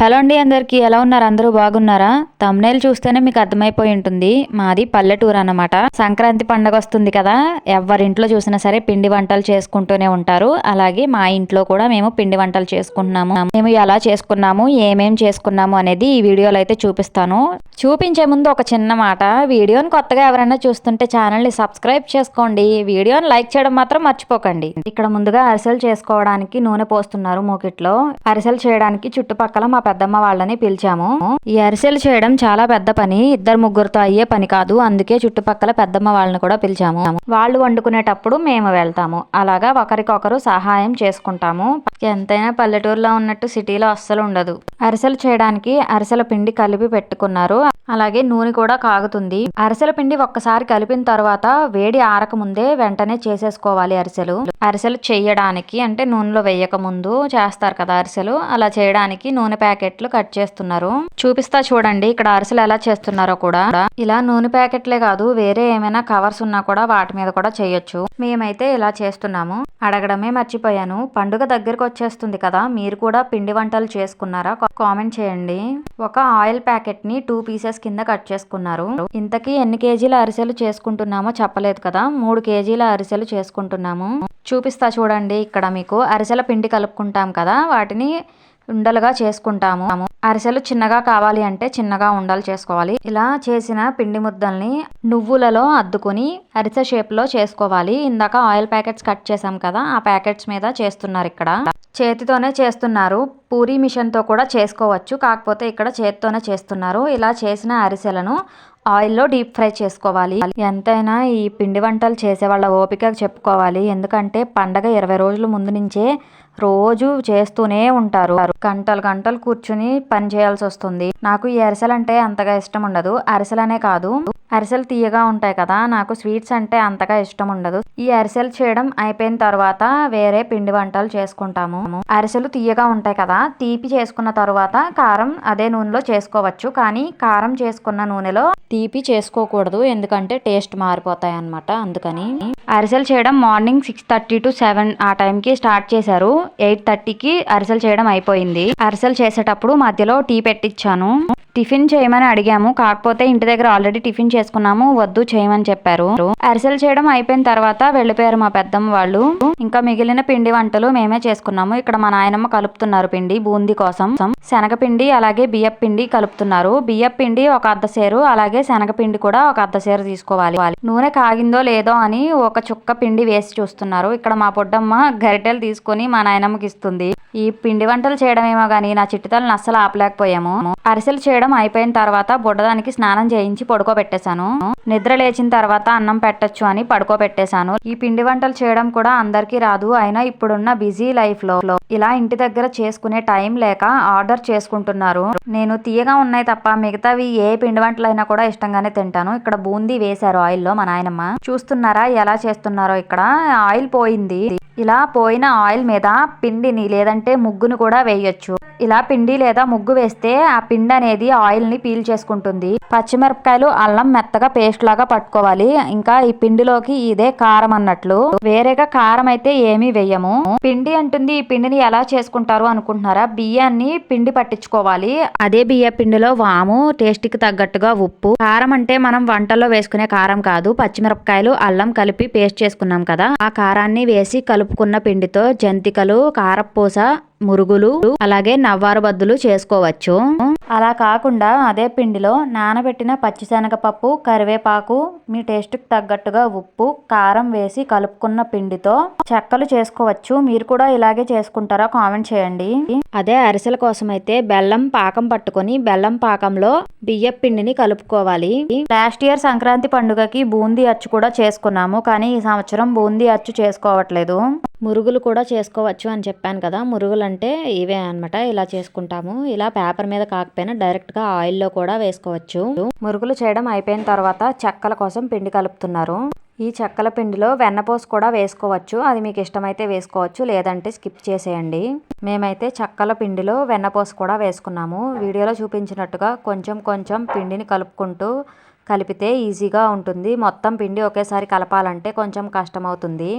Hello అండి అందరికీ ఎలా ఉన్నారు? అందరూ బాగున్నారా? తమ్నేల్ చూస్తేనే మీకు అర్థమైపోయి ఉంటుంది. మాది పల్లెటూరు అన్నమాట. సంక్రాంతి పండగ వస్తుంది కదా ఎవరింట్లో చూసినా సరే పిండి వంటలు చేసుకుంటూనే ఉంటారు. అలాగే మా ఇంట్లో కూడా మేము పిండి వంటలు చేసుకుంటున్నాము. మేము ఎలా చేసుకున్నాము ఏమేం చేసుకున్నాము అనేది ఈ వీడియోలో అయితే చూపిస్తాను. చూపించే ముందు ఒక చిన్న మాట. వీడియోని కొత్తగా ఎవరైనా చూస్తుంటే ఛానల్ని సబ్స్క్రైబ్ చేసుకోండి. వీడియోని లైక్ చేయడం మాత్రం మర్చిపోకండి. ఇక్కడ ముందుగా అరిసెలు చేసుకోవడానికి నూనె పోస్తున్నారు మూకిట్లో. అరిసెలు చేయడానికి చుట్టుపక్కల మా పెద్దమ్మ వాళ్ళని పిలిచాము. ఈ అరిసెలు చేయడం చాలా పెద్ద పని. ఇద్దరు ముగ్గురుతో అయ్యే పని కాదు. అందుకే చుట్టుపక్కల పెద్దమ్మ వాళ్ళని కూడా పిలిచాము. వాళ్ళు వండుకునేటప్పుడు మేము వెళ్తాము. అలాగా ఒకరికొకరు సహాయం చేసుకుంటాము. ఎంతైనా పల్లెటూరులో ఉన్నట్టు సిటీలో అస్సలు ఉండదు. అరిసెలు చేయడానికి అరిసెల పిండి కలిపి పెట్టుకున్నారు. అలాగే నూనె కూడా కాగుతుంది. అరిసెల పిండి ఒక్కసారి కలిపిన తర్వాత వేడి ఆరక ముందే వెంటనే చేసేసుకోవాలి అరిసెలు. అరిసెలు చేయడానికి అంటే నూనెలో వేయక ముందు చేస్తారు కదా అరిసెలు. అలా చేయడానికి నూనె ప్యాకెట్లు కట్ చేస్తున్నారు. చూపిస్తా చూడండి ఇక్కడ అరిసెలు ఎలా చేస్తున్నారో కూడా. ఇలా నూనె ప్యాకెట్లే కాదు వేరే ఏమైనా కవర్స్ ఉన్నా కూడా వాటి మీద కూడా చేయొచ్చు. మేమైతే ఇలా చేస్తున్నాము. అడగడమే మర్చిపోయాను. పండుగ దగ్గరకు వచ్చేస్తుంది కదా మీరు కూడా పిండి వంటలు చేసుకున్నారా? కామెంట్ చేయండి. ఒక ఆయిల్ ప్యాకెట్ని టూ పీసెస్ కింద కట్ చేసుకున్నారు. ఇంతకీ ఎన్ని కేజీల అరిసెలు చేసుకుంటున్నామో చెప్పలేదు కదా మూడు కేజీల అరిసెలు చేసుకుంటున్నాము. చూపిస్తా చూడండి ఇక్కడ మీకు అరిసెల పిండి కలుపుకుంటాం కదా వాటిని ఉండలుగా చేసుకుంటాము. అరిసెలు చిన్నగా కావాలి అంటే చిన్నగా ఉండలు చేసుకోవాలి. ఇలా చేసిన పిండి ముద్దల్ని నువ్వులలో అద్దుకొని అరిసె షేప్లో చేసుకోవాలి. ఇందాక ఆయిల్ ప్యాకెట్స్ కట్ చేసాం కదా ఆ ప్యాకెట్స్ మీద చేస్తున్నారు ఇక్కడ. చేతితోనే చేస్తున్నారు. పూరీ మిషన్తో కూడా చేసుకోవచ్చు. కాకపోతే ఇక్కడ చేత్తోనే చేస్తున్నారు. ఇలా చేసిన అరిసెలను ఆయిల్లో డీప్ ఫ్రై చేసుకోవాలి. ఎంతైనా ఈ పిండి వంటలు చేసే వాళ్ళ ఓపిక చెప్పుకోవాలి. ఎందుకంటే పండగ ఇరవై రోజుల ముందు నుంచే రోజు చేస్తూనే ఉంటారు. గంటలు గంటలు కూర్చుని పని చేయాల్సి వస్తుంది. నాకు ఈ అరిసెలు అంటే అంతగా ఇష్టం ఉండదు. అరిసెలనే కాదు. అరిసెలు తీయగా ఉంటాయి కదా నాకు స్వీట్స్ అంటే అంతగా ఇష్టం ఉండదు. ఈ అరిసెలు చేయడం అయిపోయిన తర్వాత వేరే పిండి వంటలు చేసుకుంటాము. అరిసెలు తీయగా ఉంటాయి కదా తీపి చేసుకున్న తర్వాత కారం అదే నూనెలో చేసుకోవచ్చు. కానీ కారం చేసుకున్న నూనెలో తీపి చేసుకోకూడదు ఎందుకంటే టేస్ట్ మారిపోతాయి అన్నమాట. అందుకని అరిసెలు చేయడం morning six thirty to seven ఆ టైంకి స్టార్ట్ చేశారు. ఎయిట్ థర్టీకి అరిసెలు చేయడం అయిపోయింది. అరిసెలు చేసేటప్పుడు మధ్యలో టీ పెట్టించాను టిఫిన్ చేయమని అడిగాము. కాకపోతే ఇంటి దగ్గర ఆల్రెడీ టిఫిన్ చేసుకున్నాము. వద్దు చేయమని చెప్పారు. అరిసెలు చేయడం అయిపోయిన తర్వాత వెళ్ళిపోయారు మా పెద్దమ్మ వాళ్ళు. ఇంకా మిగిలిన పిండి వంటలు మేమే చేసుకున్నాము. ఇక్కడ మా నాయనమ్మ కలుపుతున్నారు పిండి బూందీ కోసం. శనగపిండి అలాగే బియ్యం పిండి కలుపుతున్నారు. బియ్యం పిండి ఒక అర్ధ సేరు అలాగే శనగపిండి కూడా ఒక అర్ధ సేరు తీసుకోవాలి. నూనె కాగిందో లేదో అని ఒక చుక్క పిండి వేసి చూస్తున్నారు. ఇక్కడ మా పొడ్డమ్మ గరిటెలు తీసుకొని మా నాయనమ్మకి ఇస్తుంది. ఈ పిండి వంటలు చేయడమేమో గానీ నా చిట్టితలను అస్సలు ఆపలేకపోయాము. అరిసెలు చేయడం అయిపోయిన తర్వాత బుడ్డదానికి స్నానం చేయించి పడుకోబెట్టేశాను. నిద్ర లేచిన తర్వాత అన్నం పెట్టచ్చు అని పడుకోబెట్టేశాను. ఈ పిండి వంటలు చేయడం కూడా అందరికీ రాదు. అయినా ఇప్పుడున్న బిజీ లైఫ్లో ఇలా ఇంటి దగ్గర చేసుకునే టైం లేక ఆర్డర్ చేసుకుంటున్నారు. నేను తీయగా ఉన్నాయి తప్ప మిగతావి ఏ పిండి వంటలైనా కూడా ఇష్టంగానే తింటాను. ఇక్కడ బూందీ వేశారు ఆయిల్లో మా నాయనమ్మ. చూస్తున్నారా ఎలా చేస్తున్నారో ఇక్కడ. ఆయిల్ పోయింది. ఇలా పోయిన ఆయిల్ మీద పిండిని లేదంటే ముగ్గును కూడా వేయొచ్చు. ఇలా పిండి లేదా ముగ్గు వేస్తే ఆ పిండి అనేది ఆయిల్ని పీల్ చేసుకుంటుంది. పచ్చిమిరపకాయలు అల్లం మెత్తగా పేస్ట్ లాగా పట్టుకోవాలి. ఇంకా ఈ పిండిలోకి ఇదే కారం అన్నట్లు. వేరేగా కారం అయితే ఏమీ వేయము. పిండి అంటుంది ఈ పిండిని ఎలా చేసుకుంటారు అనుకుంటున్నారా? బియ్యాన్ని పిండి పట్టించుకోవాలి. అదే బియ్య పిండిలో వాము టేస్ట్కి తగ్గట్టుగా ఉప్పు. కారం అంటే మనం వంటల్లో వేసుకునే కారం కాదు. పచ్చిమిరపకాయలు అల్లం కలిపి పేస్ట్ చేసుకున్నాం కదా. ఆ కారాన్ని వేసి కలుపు కలుపుకున్న పిండితో జంతికలు కారపూస మురుగులు అలాగే నవ్వారు బద్దులు చేసుకోవచ్చు. అలా కాకుండా అదే పిండిలో నానబెట్టిన పచ్చిశనగపప్పు కరివేపాకు మీ టేస్ట్కి తగ్గట్టుగా ఉప్పు కారం వేసి కలుపుకున్న పిండితో చెక్కలు చేసుకోవచ్చు. మీరు కూడా ఇలాగే చేసుకుంటారా? కామెంట్ చేయండి. అదే అరిసెల కోసం అయితే బెల్లం పాకం పట్టుకొని బెల్లం పాకంలో బియ్య పిండిని కలుపుకోవాలి. లాస్ట్ ఇయర్ సంక్రాంతి పండుగకి బూందీ అచ్చు కూడా చేసుకున్నాము కానీ ఈ సంవత్సరం బూందీ అచ్చు చేసుకోవట్లేదు. మురుగులు కూడా చేసుకోవచ్చు అని చెప్పాను కదా. మురుగులు అంటే ఇవే అన్నమాట. ఇలా చేసుకుంటాము. ఇలా పేపర్ మీద కాకపోయినా డైరెక్ట్గా ఆయిల్లో కూడా వేసుకోవచ్చు. మురుగులు చేయడం అయిపోయిన తర్వాత చెక్కల కోసం పిండి కలుపుతున్నారు. ఈ చెక్కల పిండిలో వెన్నపూస కూడా వేసుకోవచ్చు. అది మీకు ఇష్టమైతే వేసుకోవచ్చు. లేదంటే స్కిప్ చేసేయండి. మేమైతే చెక్కల పిండిలో వెన్నపూస కూడా వేసుకున్నాము. వీడియోలో చూపించినట్టుగా కొంచెం కొంచెం పిండిని కలుపుకుంటూ కలిపితే ఈజీగా ఉంటుంది. మొత్తం పిండి ఒకేసారి కలపాలంటే కొంచెం కష్టం అవుతుంది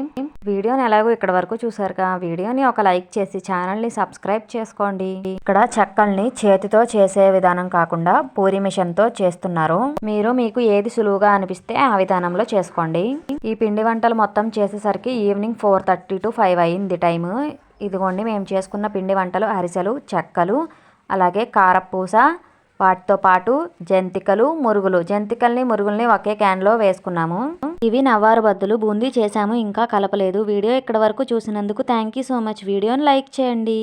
వీడియోని ఎలాగో ఇక్కడ వరకు చూసారుగా వీడియోని ఒక లైక్ చేసి ఛానల్ని సబ్స్క్రైబ్ చేసుకోండి. ఇక్కడ చెక్కల్ని చేతితో చేసే విధానం కాకుండా పూరి మిషన్తో చేస్తున్నారు. మీరు మీకు ఏది సులువుగా అనిపిస్తే ఆ విధానంలో చేసుకోండి. ఈ పిండి వంటలు మొత్తం చేసేసరికి evening four thirty to five అయింది టైము. ఇదిగోండి మేము చేసుకున్న పిండి వంటలు అరిసెలు చెక్కలు అలాగే కారపూస వాటితో పాటు జంతికలు మురుగులు. జంతికల్ని మురుగుల్ని ఒకే క్యాన్లో వేసుకున్నాము. ఇవి నవ్వారు బద్దులు. బూందీ చేశాము. ఇంకా కలపలేదు. వీడియో ఇక్కడ వరకు చూసినందుకు థ్యాంక్ యూ సో మచ్. వీడియోని లైక్ చేయండి.